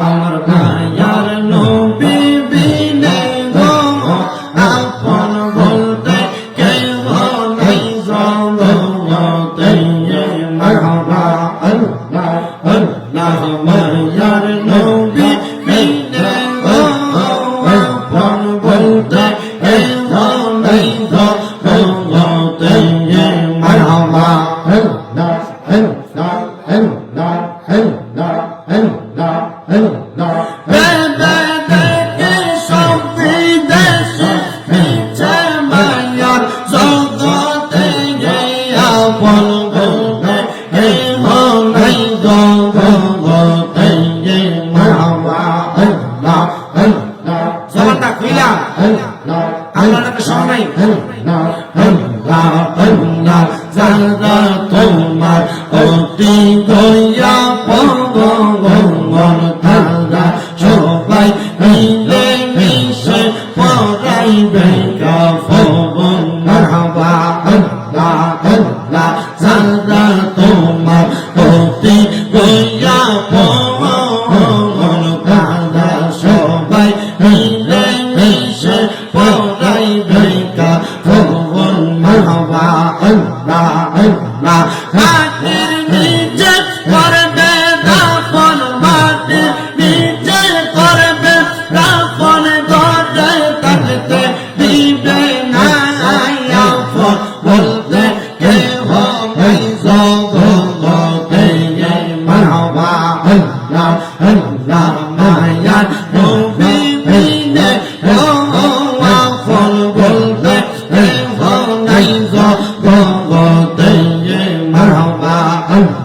Amar Khan Yar বলবো mean?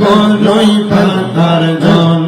বলই পাতার দল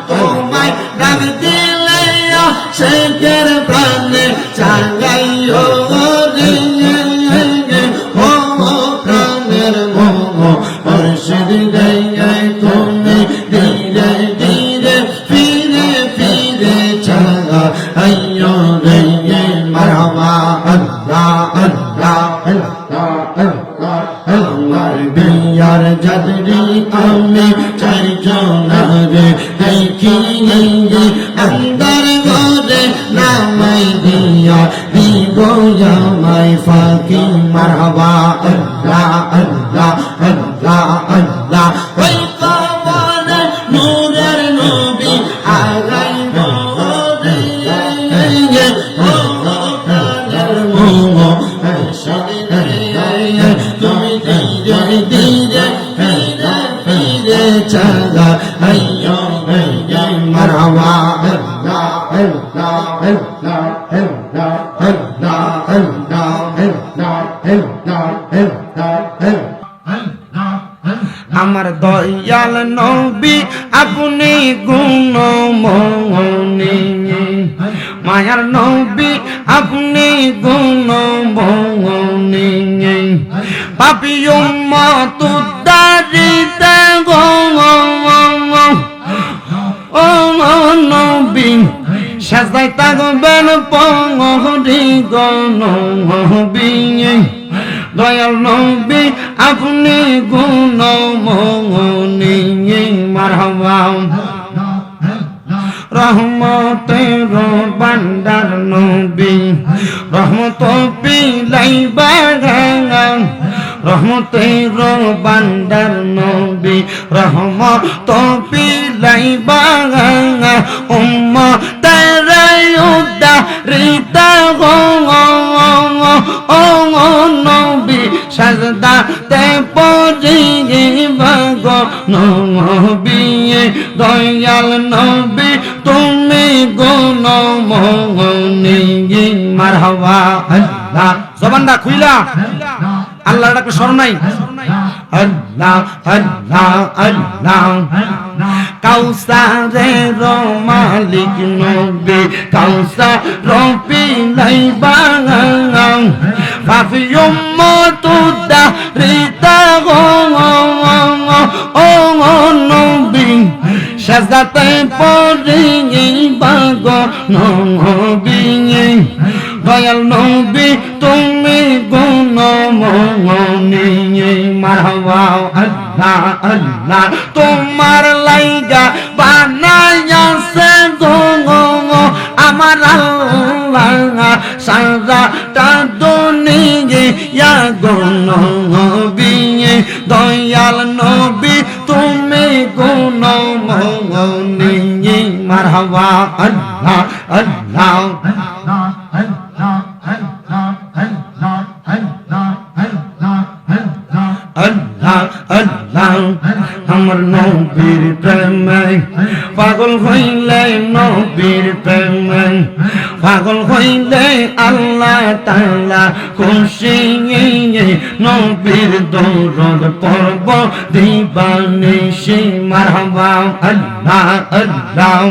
দিও দিব জামাই ফাকি মারহাবা আল্লাহ আল্লাহ আল্লাহ আল্লাহ। দয়াল নবী আপনি গুণমণি মায়ার নবী আপনি গুণমণি পাপি উম্মত উদ্দারিতে গো ও নবী সাজাই তাগবেন পঙ্গরি গণবী দয়াল নবী, আপনি গুণমণি মারহাবা। রহমতের বান্দার নবী, রহমত পিলাই বাগান রহমতের বান্দার নবী, রহমত পিলাই বাগান উম্ম তারাই উদ্দারিতা সাজদা তে পরি বাগ নবী দয়াল নবী, তুমি গুণ মনি মারহাবা আল্লাহ জবানটা খুইলা। আল্লাহর ডাকে স্মরণ নাই? আল্লাহ আল্লাহ আল্লাহ কাউসারের মালিক নবী, কাউসার রবি নাই বাঙাং রিতা গো ও নবী সাজাতে পড়ি বাগ নবী দয়াল নবী তুমি গুণ মনি মারহাবা আল্লাহ আল্লাহ তোমার লাইগা বানাইছে গো আমার আল্লাহ সারা দুনিয়া গো নবী দয়াল নবী, তুমি গুণ মনি মারহাবা আল্লাহ আল্লাহ। আল্লাহ আল্লাহ, আমার নবীর প্রেমে। পাগল হইলে নবীর প্রেমে। পাগল হইলে আল্লাহ তাআলা খুশি নবীর দৌড় পর্ব দিবানিশি মারহাবা, আল্লাহ আল্লাহ।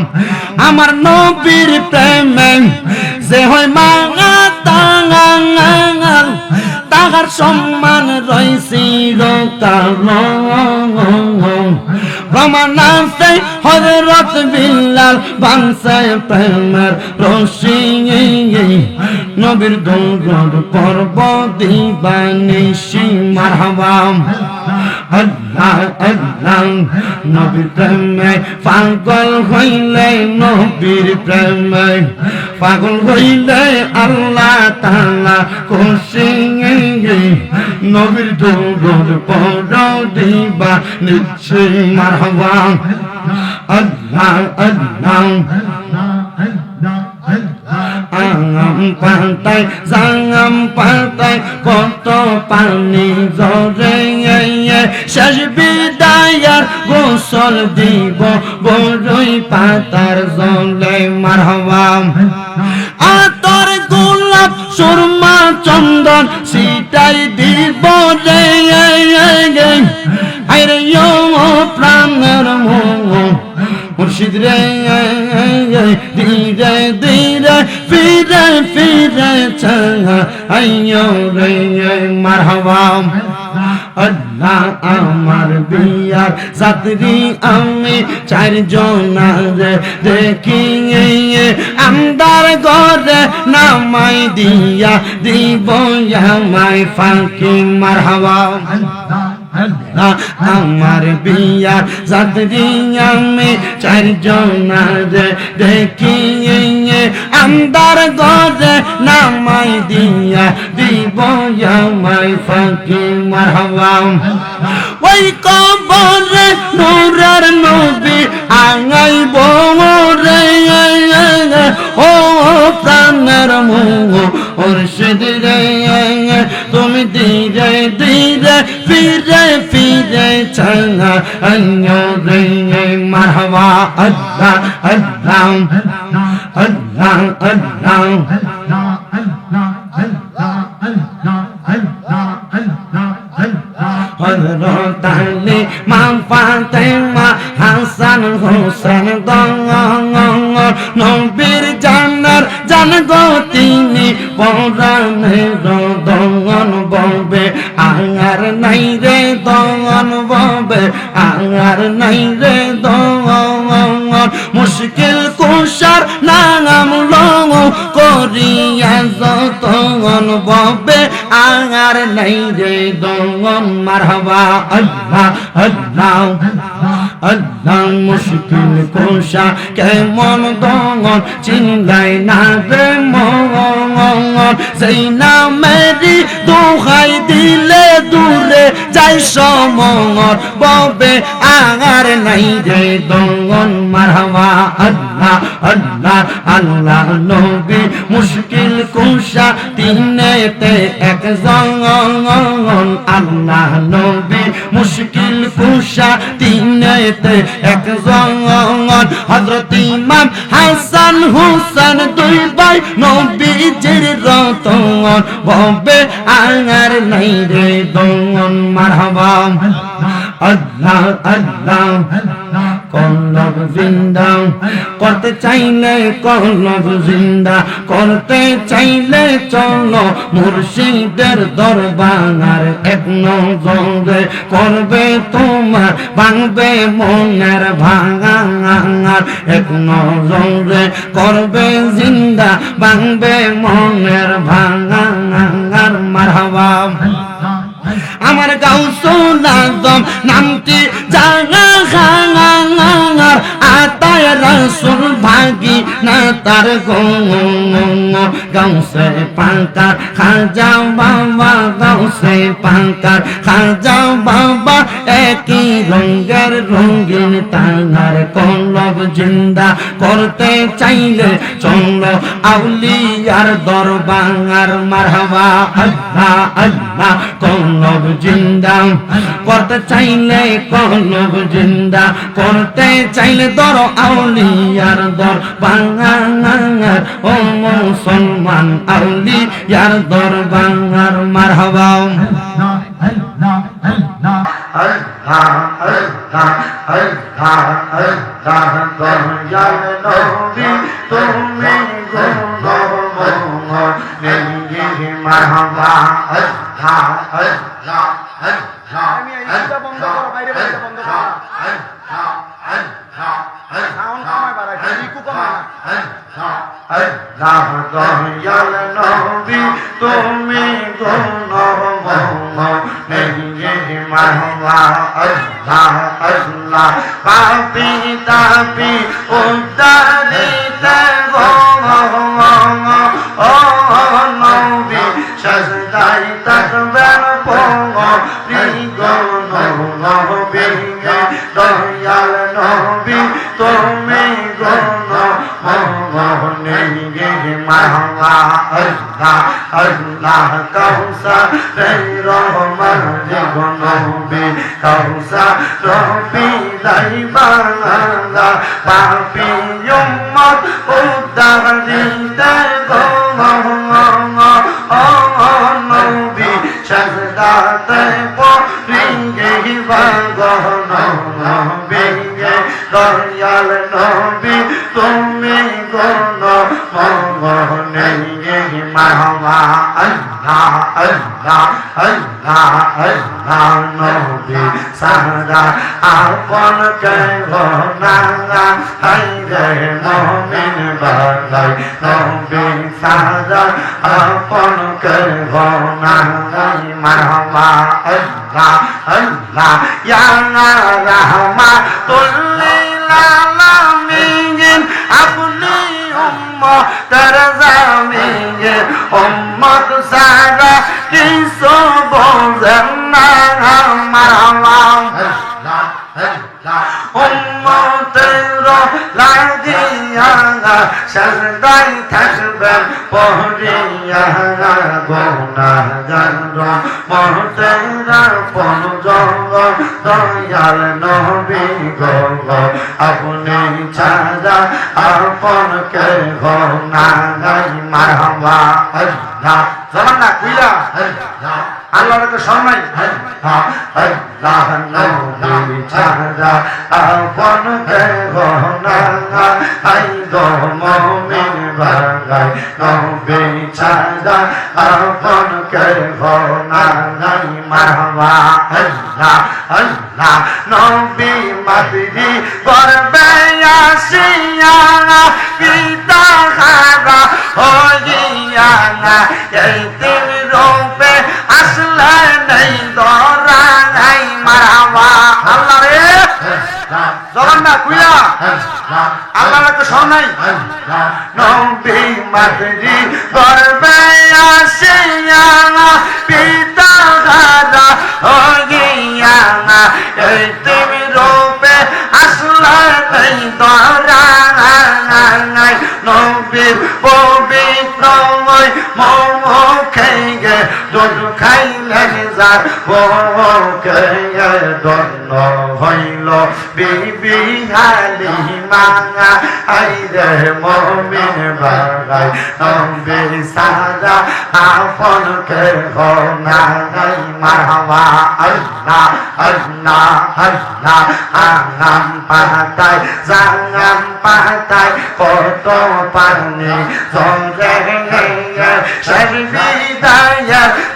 আমার নবীর প্রেমে যে হয় মাঙা তাঙাল তাহার সম্মান রয়েছি রমান আছে হজরত বিল্লাল বাংসায় প্রেমের রশি নবীর দৌড় পর্ব দিবানিশি মারহাবাম আল্লাহ আল্লাহ, নবীর প্রেমে পাগল হইলে নবীর প্রেমে। পাগল হইলে আল্লাহ তাআলা খুশি নবীর দৌড় পড় দিবা নিশ্চয় মারহাবা। আল্লাহ আল্লাহ আঙাম পাতায় জাঙাম পাতায় কত পানি জরে শেষ বিদায়ার গোসল দিব বড়ই পাতার জলে মারহাবাম আতর গোলাপ সুরমা চন্দন সিটাই দিব রে আরে প্রাণের মোহ মুর্শিদ রে, ধীরে ধীরে, ফিরে ফিরে আইয়ো রে, মারহাবা। আল্লাহ আমার বিয়ার সাতরি আমি চারজন রে দেখি আন্দার ঘরে নামাই দিয়া দিব আমায় ফাঁকি মারহাবা। আল্লাহ। আমার বিয়ার সাতরি আমি চারজন রে দেখি আন্দার ঘরে নামাই দিয়া দিব আমায় ফাঁকি মারহাবা। ওই কবরে নূরের নবী আঙাই রে ও প্রাণের মুহ মুর্শিদ রে, তুমি ধীরে ধীরে ফিরে চাঙা অন্য রে মারহাবা আল্লাহ আল্লাহ আল্লাহ আল্লাহ আল্লাহ হযরত আলী মা হাসান হোসেন দঙ্গন নবীর জানার জান গো তিনি পরাণের দঙ্গন ববে আঙার নাই রে দঙ্গন আঙার নাই রে মুশকিল কুশার নাম লং করিয়া যতন ববে আর নাই রে দঙ্গন মারহাবা, আল্লাহ আল্লাহ। আল্লাহ মুশকিল কুশা, কেমন দঙ্গন চিনলাই না রে মঙ্গন সেই নামেরই দোহাই দিলে দূরে যাই সমর ববে আঙার নাই রে দঙ্গন মারহাবা। আল্লাহ আল্লাহ আল্লাহ নবী মুশকিল কুশা, তিনেতে এক জঙ্গন। আল্লাহ নবী মুশকিল কুশা তিনেতে এক জঙ্গন হযরত ইমাম হাসান হুসান দুই ভাই নবীজির রতন। ববে আঙার নাই রে দঙ্গন মারহাবা। আল্লাহ আল্লাহ। কলব জিন্দা, করতে চাইলে কলব জিন্দা, করতে চাইলে চলো মুর্শিদের দরবার এক নজরে করবে তোমার, ভাঙবে মনের ভাঙার এক নজরে করবে জিন্দা, ভাঙবে মনের ভাঙার মারহাবা। আমার গাউসুল আজম নামটি জানা। খাঙার আতায় রসুল ভাগি না, তার গাউসে পাঙ্কার, খাজা বাবা গাউসে পাঙ্কার, খাজা বাবা, একই রঙের রঙিন তাঙ্গার কলব জিন্দা করতে চাইলে চন্দ্র আউলিয়ার দরবার মারহাবা। আল্লাহ আল্লাহ, কলব জিন্দা করতে চাইলে কলব জিন্দা করতে চাইলে দর আউলিয়ার দর বাঙার ও মুসলমান আউলিয়ার দর বাঙার। মারহাবা। আমি বন্ধ করো বাইরে বন্ধ করো। আল্লাহ দয়াল নবী তুমি গুণ নেহি মাহবা আল্লাহ আল্লাহ পাপি তাপি উদ্দারিতে গো ও নবী সজদাই তাকবেন পঙ্গ রিগো নবী দয়াল নবী তুমি গুণ মোহনে মাহবা আল্লাহ আল্লাহ কৌসা রে রহমান জীবনবে কৌসা রবি লাইবাঙ্গা পাপি উম্মত উদ্দারিতে গো ও নবী সজদাতে পরিগে বাগন নবী দয়াল নবী তুমি গুণ মনে মাহবা আল্লাহ আল্লাহ আল্লাহ আল্লাহ নবী সারা আপন কেহ নাঙ্গা হাইরে মমিন বালাই নবী সারা আপন নাঙ্গাই মাহবা আল্লাহ আল্লাহ ইয়া রাহমা তুল্লিল আলামিন আপনি উম্মতের জামিন উম্মত সারা কিছু বোঝেন না মারহাবা উম্মতের লাগিয়া সরদাই থাকবেন পহরিয়া গোনা গান মহতেরা পন জঙ্গল দয়াল নবী গঙ্গ আপনি ছাড়া আপন কে গো না গাই মারহাবা আল্লাহ জামান না কুইলা আল্লাহর তো সম্মান নবী ছাড়া আপন কে গো না আই গো জগন্নাথ কুইয়া আল্লাহ তো সব নাই। নবী মাতৃ গর্বে আসিয়া পিতা দাদা হইয়া এই তুমি রূপে নাই, নবীর পবিত্রময় মুখে গে দুধ খাইলেন যার মুখে গে দন্ন হইল বিবি হালি মাঙা আইরে মমিন বাগাই, নবী সারা আপন কে গাই মারহাবা আল্লাহ আল্লাহ আল্লাহ আগাম পাতায় জাগাম পাতায় কত পানি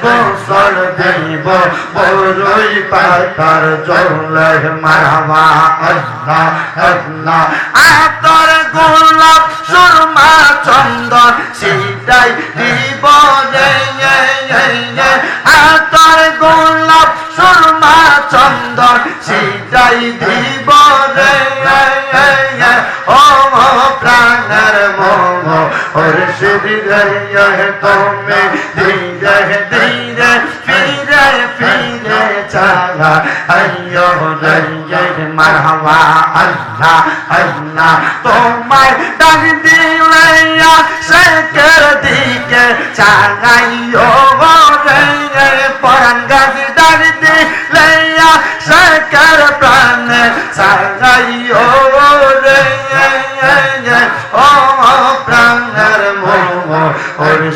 গোসল দেব বড়ই পাতার জলে মারহাবা আল্লাহ আল্লাহ আতর গোলাপ সুরমা চন্দন সিটাই দিব আতর গোলাপ সুরমা চন্দন সিটাই দিব ওর সিরে তুমি ধীরে ধীরে ফিরে ফিরে চালা আইয়ো রে মারহাবা আল্লাহ আল্লাহ তোমায় ডাক দিলে শেখের দিকে চাগাইও রে পরান গাছ ডাক দিলে শেখের প্রাণে চাগাইও রে ও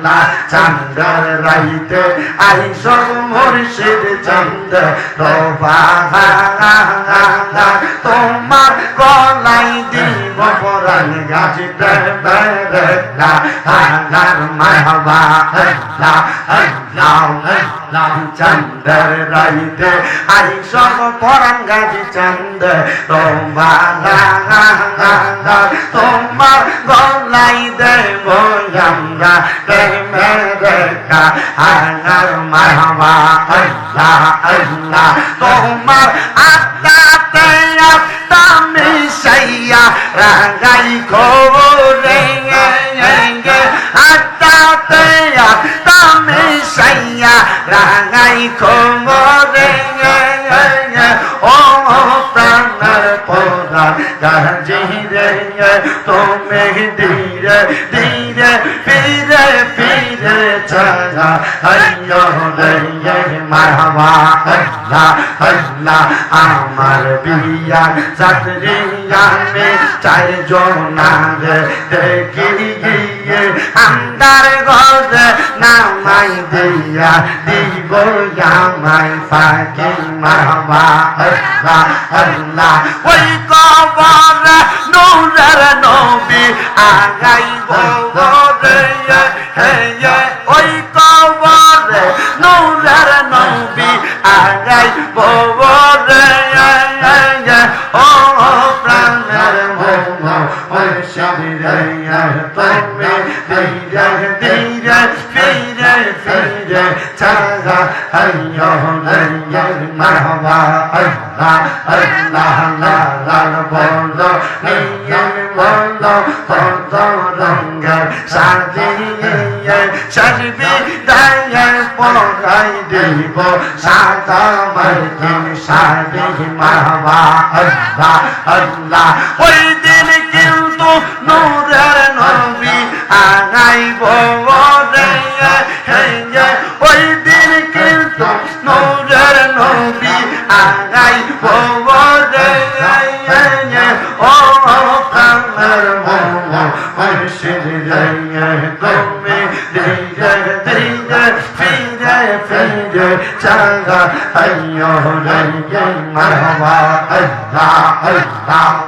আল্লাহ চন্দ্র রাইতে আই সব মুর্শিদ চন্দ্র রোবা তোমার গলাই দিব পরান মারহাবা আল্লাহ আল্লাহ আল্লাহ চন্দ্র রাইতে আই সব পরান গাছি চন্দ্র রোবা তোমার গলাই দেব আমরা। আনার মারহাবা আল্লাহ আল্লাহ তোমার আত্মাতে আত্মা মিশাইয়া রাগাই খোরে আত্মাতে আত্মা মিশাইয়া রাগাই খোরে ও প্রাণের পোরা গাজি রে তুমি ধীরে ধীরে ফিরে ফিরে চলা আইয়ো রে মারহাবা আল্লাহ আল্লাহ আমার বিয়া চাকরিয়া মে চাই জোনার দেখি গিয়ে। আন্দার ঘরে নামাই দিয়া দিব আমায় ফাঁকি মারহাবা আল্লাহ আল্লাহ ওই কবর নূরের নবী আগাই বরে হে ওই কবর নূরের নবী আগাই বরে ও প্রাণের সাদা মারহাবা আল্লাহ আল্লাহ ওই দিন কিন্তু নূরের নবী আগাইব ওই দিন কিন্তু নূরের নবী আগাইব ও কামের মোমো মুর্শিদ রে তুমি ধীরে ধীরে ফিরে ফিরে চাগা আইয়ো রে আল্লাহ আল্লাহ আল্লাহ